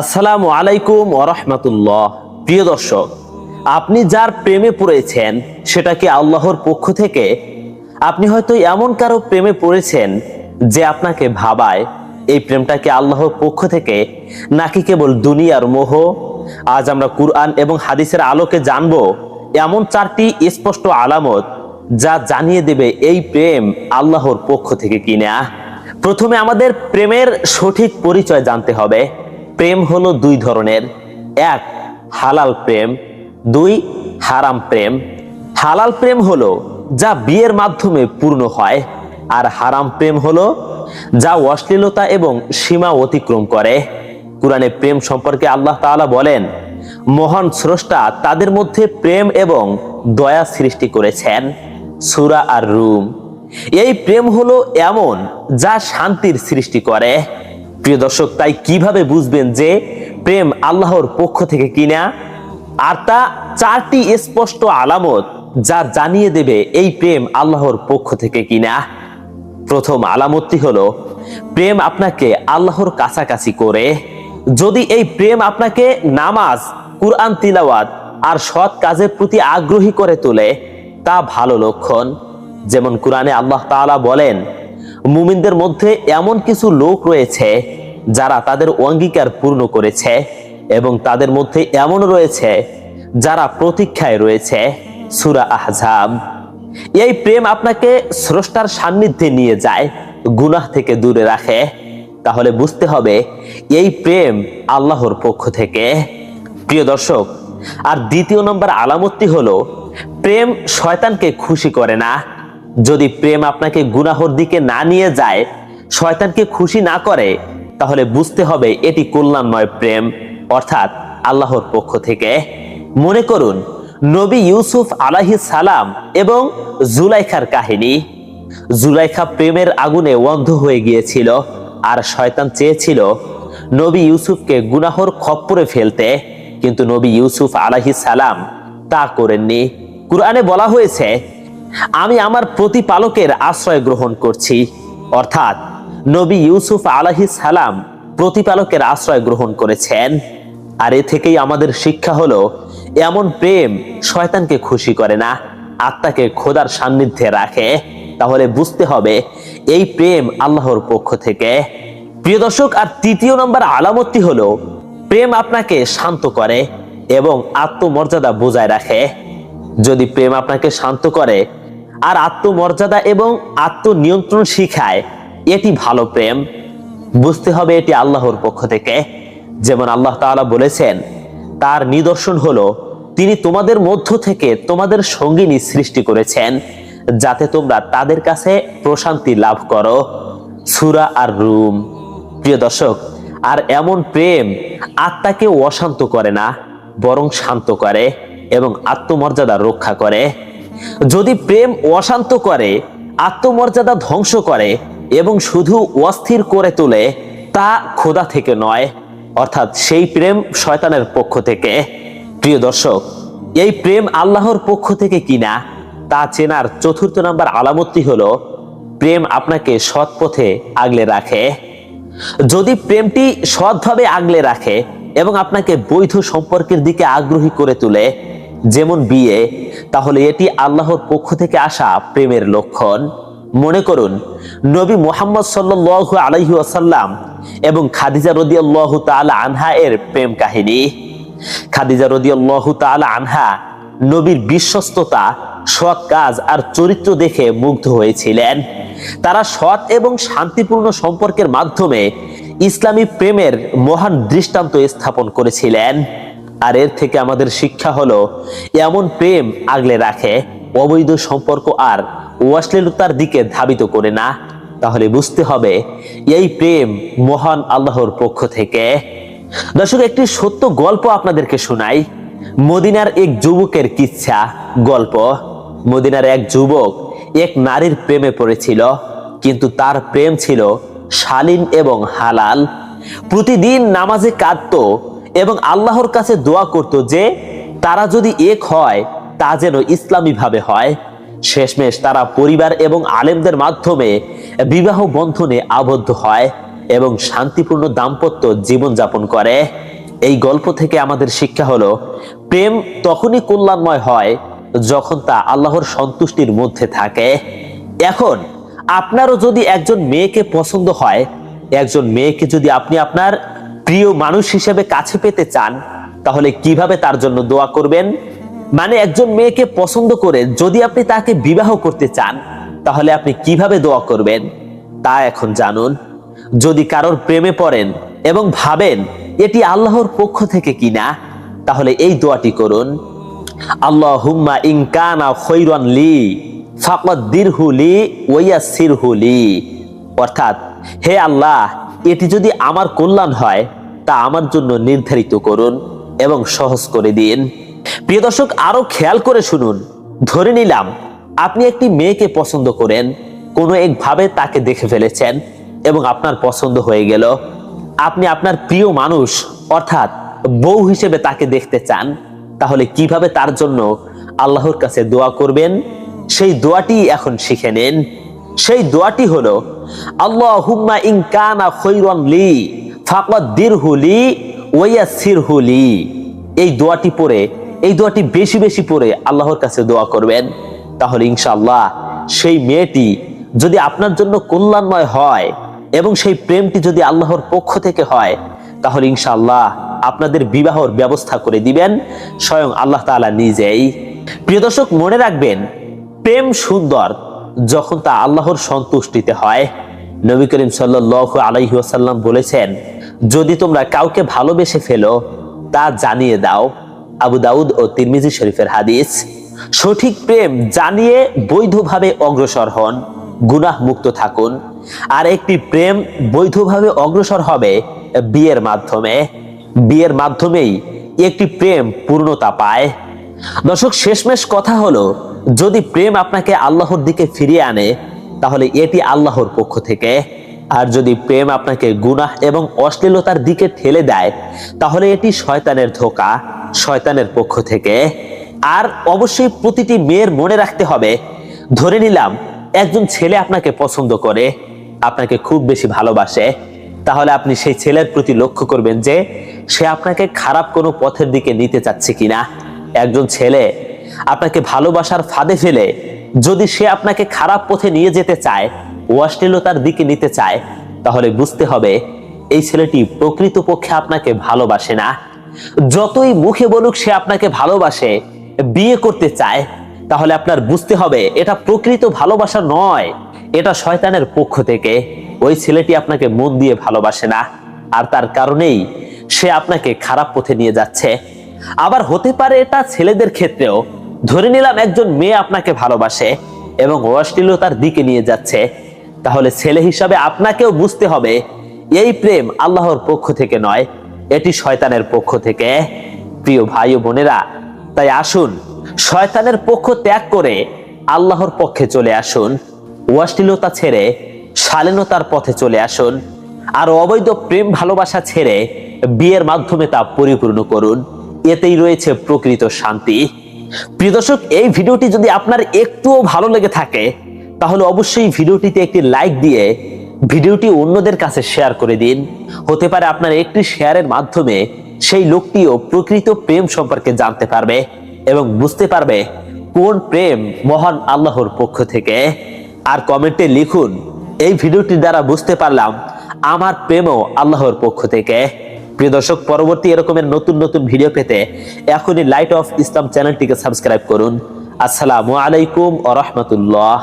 আসসালামু আলাইকুম ওরহমতুল্লাহ প্রিয় দর্শক, আপনি যার প্রেমে পড়েছেন, সেটা কি আল্লাহর পক্ষ থেকে? আপনি হয়তো এমন কারও প্রেমে পড়েছেন যে আপনাকে ভাবায়, এই প্রেমটা কি আল্লাহর পক্ষ থেকে, নাকি কেবল দুনিয়ার মোহ? আজ আমরা কুরআন এবং হাদিসের আলোকে জানব এমন চারটি স্পষ্ট আলামত যা জানিয়ে দেবে এই প্রেম আল্লাহর পক্ষ থেকে কিনা। প্রথমে আমাদের প্রেমের সঠিক পরিচয় জানতে হবে। প্রেম হলো দুই ধরনের। এক, হালাল প্রেম, দুই, হারাম প্রেম। হালাল প্রেম হলো যা বিয়ের মাধ্যমে পূর্ণ হয় আর হারাম প্রেম হলো যা অশ্লীলতা এবং সীমা অতিক্রম করে। কোরআনে প্রেম সম্পর্কে আল্লাহ তাআলা বলেন, মহান স্রষ্টা তাদের মধ্যে প্রেম এবং দয়া সৃষ্টি করেছেন। সুরা আর রুম। এই প্রেম হলো এমন যা শান্তির সৃষ্টি করে। প্রিয় দর্শক, তাই কীভাবে বুঝবেন যে প্রেম আল্লাহর পক্ষ থেকে কিনা? আর তা চারটি স্পষ্ট আলামত যা জানিয়ে দেবে এই প্রেম আল্লাহর পক্ষ থেকে কিনা। প্রথম আলামতটি হলো, প্রেম আপনাকে আল্লাহর কাছাকাছি করে। যদি এই প্রেম আপনাকে নামাজ, কুরআন তিলাওয়াত আর সৎ কাজের প্রতি আগ্রহী করে তোলে, তা ভালো লক্ষণ। যেমন কোরআনে আল্লাহ তাআলা বলেন মুমিনদের মধ্যে এমন কিছু লোক রয়েছে যারা তাদের অঙ্গীকার পূর্ণ করেছে এবং তাদের মধ্যে এমন রয়েছে যারা প্রতীক্ষায় রয়েছে, সুরা আহজাব। এই প্রেম আপনাকে স্রষ্টার সান্নিধ্যে নিয়ে যায়, গুনাহ থেকে দূরে রাখে। তাহলে বুঝতে হবে, এই প্রেম আল্লাহর পক্ষ থেকে। প্রিয় দর্শক, আর দ্বিতীয় নম্বর আলামতটি হলো, প্রেম শয়তানকে খুশি করে না। যদি প্রেম আপনাকে গুনাহর দিকে না নিয়ে যায়, শয়তানকে খুশি না করে, তাহলে বুঝতে হবে এটি কল্যাণময় প্রেম। অর্থাৎ আল্লাহর পক্ষ থেকে। মনে করুন, নবী ইউসুফ আলাহি সালাম এবং জুলাইখার কাহিনী। জুলাইখা প্রেমের আগুনে অন্ধ হয়ে গিয়েছিল, আর শয়তান চেয়েছিল নবী ইউসুফকে গুনাহর খপ্পরে ফেলতে। কিন্তু নবী ইউসুফ আলাহি সালাম তা করেননি। কুরআনে বলা হয়েছে আমি আমার প্রতিপালকের আশ্রয় গ্রহণ করছি। অর্থাৎ নবী ইউসুফ আলাহি সালাম প্রতিপালকের আশ্রয় গ্রহণ করেছেন। আর এ থেকেই আমাদের শিক্ষা হলো, এমন প্রেম শয়তানকে খুশি করে না, আত্মাকে খোদার সান্নিধ্যে রাখে। তাহলে বুঝতে হবে, এই প্রেম আল্লাহর পক্ষ থেকে। প্রিয় দর্শক, আর তৃতীয় নম্বর আলামতটি হলো, প্রেম আপনাকে শান্ত করে এবং আত্মমর্যাদা বজায় রাখে। যদি প্রেম আপনাকে শান্ত করে আর আত্মমর্যাদা এবং আত্মনিয়ন্ত্রণ শিখায়। এটি ভালো প্রেম। বুঝতে হবে এটি আল্লাহর পক্ষ থেকে। যেমন আল্লাহ তাআলা বলেছেন, তার নিদর্শন হলো, তিনি তোমাদের মধ্য থেকে তোমাদের সঙ্গিনী সৃষ্টি করেছেন, যাতে তোমরা তাদের কাছে প্রশান্তি লাভ করো। সুরা আর রুম প্রিয় দর্শক, আর এমন প্রেম আত্মাকে অশান্ত করে না, বরং শান্ত করে এবং আত্মমর্যাদা রক্ষা করে। যদি প্রেম অশান্ত করে, আত্মমর্যাদা ধ্বংস করে এবং শুধু অস্থির করে তোলে, তা খোদা থেকে নয়। অর্থাৎ সেই প্রেম শয়তানের পক্ষ থেকে। প্রিয় দর্শক, এই প্রেম আল্লাহর পক্ষ থেকে কিনা, তা চেনার চতুর্থ নাম্বার আলামতটি হলো, প্রেম আপনাকে সৎ পথে আগলে রাখে। যদি প্রেমটি সৎভাবে আগলে রাখে এবং আপনাকে বৈধ সম্পর্কের দিকে আগ্রহী করে তোলে যেমন বিয়ে, তাহলে এটি আল্লাহর পক্ষ থেকে আসা প্রেমের লক্ষণ। মনে করুন, নবী মোহাম্মদ সাল্লু আলহি আসাল্লাম এবং খাদিজা রদিয়াল্লাহ তাআলা আনহা এর প্রেম কাহিনী। খাদিজা রদিয়াল্লাহ তাআলা আনহা নবীর বিশ্বস্ততা, সৎ কাজ আর চরিত্র দেখে মুগ্ধ হয়েছিলেন। তারা সৎ এবং শান্তিপূর্ণ সম্পর্কের মাধ্যমে ইসলামী প্রেমের মহান দৃষ্টান্ত স্থাপন করেছিলেন। আর এর থেকে আমাদের শিক্ষা হলো, এমন প্রেম আগলে রাখে, অবৈধ সম্পর্ক আর অশ্লীলতার দিকে ধাবিত করে না। তাহলে বুঝতে হবে, এই প্রেম মহান আল্লাহর পক্ষ থেকে। দর্শক, একটি সত্য গল্প আপনাদেরকে শোনাই। মদিনার এক যুবকের কিচ্ছা গল্প। মদিনার এক যুবক এক নারীর প্রেমে পড়েছিল, কিন্তু তার প্রেম ছিল শালীন এবং হালাল। প্রতিদিন নামাজে কাঁদত এবং আল্লাহর কাছে দোয়া করত যে, তারা যদি এক হয়, তা যেন ইসলামী ভাবে হয়। শেষমেশ তারা পরিবার এবং আলেমদের মাধ্যমে বিবাহ বন্ধনে আবদ্ধ হয় এবং শান্তিপূর্ণ দাম্পত্য জীবনযাপন করে। এই গল্প থেকে আমাদের শিক্ষা হলো, প্রেম তখনই কল্যাণময় হয় যখন তা আল্লাহর সন্তুষ্টির মধ্যে থাকে। এখন, আপনারও যদি একজন মেয়েকে পছন্দ হয়, একজন মেয়েকে যদি আপনি আপনার প্রিয় মানুষ হিসেবে কাছে পেতে চান, তাহলে কীভাবে তার জন্য দোয়া করবেন? মানে একজন মেয়েকে পছন্দ করে যদি আপনি তাকে বিবাহ করতে চান, তাহলে আপনি কীভাবে দোয়া করবেন? তা এখন জানুন। যদি কারোর প্রেমে পড়েন এবং ভাবেন এটি আল্লাহর পক্ষ থেকে কিনা, তাহলে এই দোয়াটি করুন। আল্লাহুম্মা ইনকানা খৈরান লি ফাকদ্দিরহু লি ওয়াসিরহু লি। অর্থাৎ, হে আল্লাহ এটি যদি আমার কল্যাণ হয়, তা আমার জন্য নির্ধারিত করুন এবং সহজ করে দিন। প্রিয় দর্শক আরও খেয়াল করে শুনুন। ধরে নিলাম, আপনি একটি মেয়েকে পছন্দ করেন, কোনো একভাবে তাকে দেখে ফেলেছেন এবং আপনার পছন্দ হয়ে গেল। আপনি আপনার প্রিয় মানুষ, অর্থাৎ বউ হিসেবে তাকে দেখতে চান, তাহলে কীভাবে তার জন্য আল্লাহর কাছে দোয়া করবেন? সেই দোয়াটি এখন শিখে নিন। সেই দোয়াটি হলো, আল্লাহুম্মা ইন কানা খৈরান লি ফাকদ্দিরহু লি ওয়াসিরহু লি। এই দোয়াটি পড়ে, এই দোয়াটি বেশি বেশি পড়ে আল্লাহর কাছে দোয়া করবেন। তাহলে ইনশাআল্লাহ সেই মেয়েটি যদি আপনার জন্য কল্যাণময় হয় এবং সেই প্রেমটি যদি আল্লাহর পক্ষ থেকে হয়, তাহলে ইনশাআল্লাহ আপনাদের বিবাহর ব্যবস্থা করে দিবেন স্বয়ং আল্লাহ তাআলা নিজেই। প্রিয় দর্শক, মনে রাখবেন, প্রেম সুন্দর যখন তা আল্লাহর সন্তুষ্টিতে হয়, নবী করিম সাল্লাল্লাহু আলাইহি ওয়াসাল্লাম বলেছেন, যদি তোমরা কাউকে ভালোবেসে ফেলো, তা জানিয়ে দাও। আবু দাউদ ও তিরমিজি শরীফের হাদিস, সঠিক প্রেম জানিয়ে বৈধভাবে অগ্রসর হন, গুনাহ মুক্ত থাকুন। আর একটি প্রেম বৈধভাবে অগ্রসর হবে বিয়ের মাধ্যমে। বিয়ের মাধ্যমেই একটি প্রেম পূর্ণতা পায়। দর্শক, শেষমেশ কথা হলো যদি প্রেম আপনাকে আল্লাহর দিকে ফিরিয়ে আনে, তাহলে এটি আল্লাহর পক্ষ থেকে। আর যদি প্রেম আপনাকে গুনাহ এবং অশ্লীলতার দিকে ঠেলে দেয়, তাহলে এটি শয়তানের ধোকা, শয়তানের পক্ষ থেকে। আর অবশ্যই প্রতিটি মেয়ের মনে রাখতে হবে, ধরে নিলাম, একজন ছেলে আপনাকে পছন্দ করে, আপনাকে খুব বেশি ভালোবাসে, তাহলে আপনি সেই ছেলের প্রতি লক্ষ্য করবেন যে, সে আপনাকে খারাপ কোনো পথের দিকে নিতে চাচ্ছে কিনা। একজন ছেলে আপনাকে ভালোবাসার ফাঁদে ফেলে। যদি সে আপনাকে খারাপ পথে নিয়ে যেতে চায়, অশ্লীলতার দিকে নিতে চায়, তাহলে বুঝতে হবে, এই ছেলেটি প্রকৃতপক্ষে আপনাকে ভালোবাসে না। যতই মুখে বলুক সে আপনাকে ভালোবাসে, বিয়ে করতে চায়, তাহলে আপনার বুঝতে হবে, এটা প্রকৃত ভালোবাসা নয়, এটা শয়তানের পক্ষ থেকে। ওই ছেলেটি আপনাকে মন দিয়ে ভালোবাসে না, আর তার কারণেই সে আপনাকে খারাপ পথে নিয়ে যাচ্ছে। আবার হতে পারে এটা ছেলেদের ক্ষেত্রেও ধরে নিলাম একজন মেয়ে আপনাকে ভালোবাসে এবং অশ্লীলতার দিকে নিয়ে যাচ্ছে, তাহলে ছেলে হিসাবে আপনাকেও বুঝতে হবে, এই প্রেম আল্লাহর পক্ষ থেকে নয়, এটি শয়তানের পক্ষ থেকে। প্রিয় ভাই ও বোনেরা, তাই আসুন, শয়তানের পক্ষ ত্যাগ করে আল্লাহর পক্ষে চলে আসুন অশ্লীলতা ছেড়ে, শালীনতার পথে চলে আসুন, আর অবৈধ প্রেম ভালোবাসা ছেড়ে বিয়ের মাধ্যমে তা পরিপূর্ণ করুন। এতেই রয়েছে প্রকৃত শান্তি। প্রিয় দর্শক, এই ভিডিওটি যদি আপনার একটুও ভালো লেগে থাকে, তাহলে অবশ্যই ভিডিওটিতে একটি লাইক দিয়ে ভিডিওটি অন্যদের কাছে শেয়ার করে দিন। হতে পারে আপনার একটি শেয়ারের মাধ্যমে সেই লোকটিও প্রকৃত প্রেম সম্পর্কে জানতে পারবে এবং বুঝতে পারবে কোন প্রেম মহান আল্লাহর পক্ষ থেকে। আর কমেন্টে লিখুন, এই ভিডিওটি দ্বারা বুঝতে পারলাম আমার প্রেমও আল্লাহর পক্ষ থেকে। প্রিয় দর্শক, পরবর্তী এরকমের নতুন নতুন ভিডিও পেতে এখনই লাইট অফ ইসলাম চ্যানেলটিকে সাবস্ক্রাইব করুন। আসসালামু আলাইকুম আ রহমতুল্লাহ।